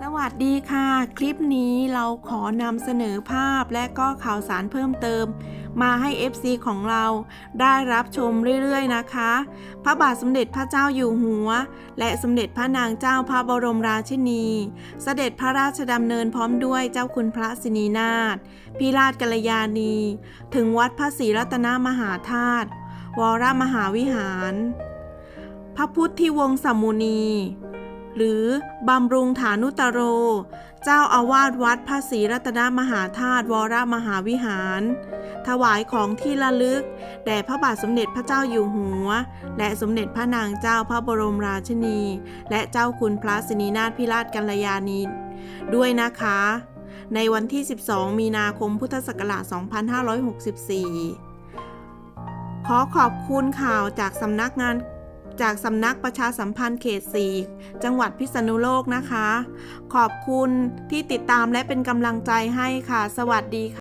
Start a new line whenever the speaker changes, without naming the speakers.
สวัสดีค่ะ คลิปนี้เราขอนำเสนอภาพและก็ข่าวสารเพิ่มเติม มาให้ FC ของเราได้รับชมเรื่อยๆนะคะ พระบาทสมเด็จพระเจ้าอยู่หัว และสมเด็จพระนางเจ้าพระบรมราชินีเสด็จพระราชดำเนินพร้อมด้วยเจ้าคุณพระสินีนาถพิราชกัลยาณี ถึงวัดพระศรีรัตนมหาธาตุวรมหาวิหาร พระพุทธวงศ์สมุนี หรือบำรุงฐานุตโร เจ้าอาวาสวัดพระศรีรัตนมหาธาตุวรมหาวิหาร ถวายของที่ระลึก แด่พระบาทสมเด็จพระเจ้าอยู่หัว และสมเด็จพระนางเจ้าพระบรมราชินี และเจ้าคุณพระสินีนาถพิราชกัลยาณีด้วยนะคะ ในวันที่ 12 มีนาคมพุทธศักราช 2564 ขอขอบคุณข่าวจากสำนักงาน จากสำนักประชาสัมพันธ์เขตสีจังหวัดพิษณุโลกนะคะ ขอบคุณที่ติดตามและเป็นกำลังใจให้ค่ะ สวัสดีค่ะ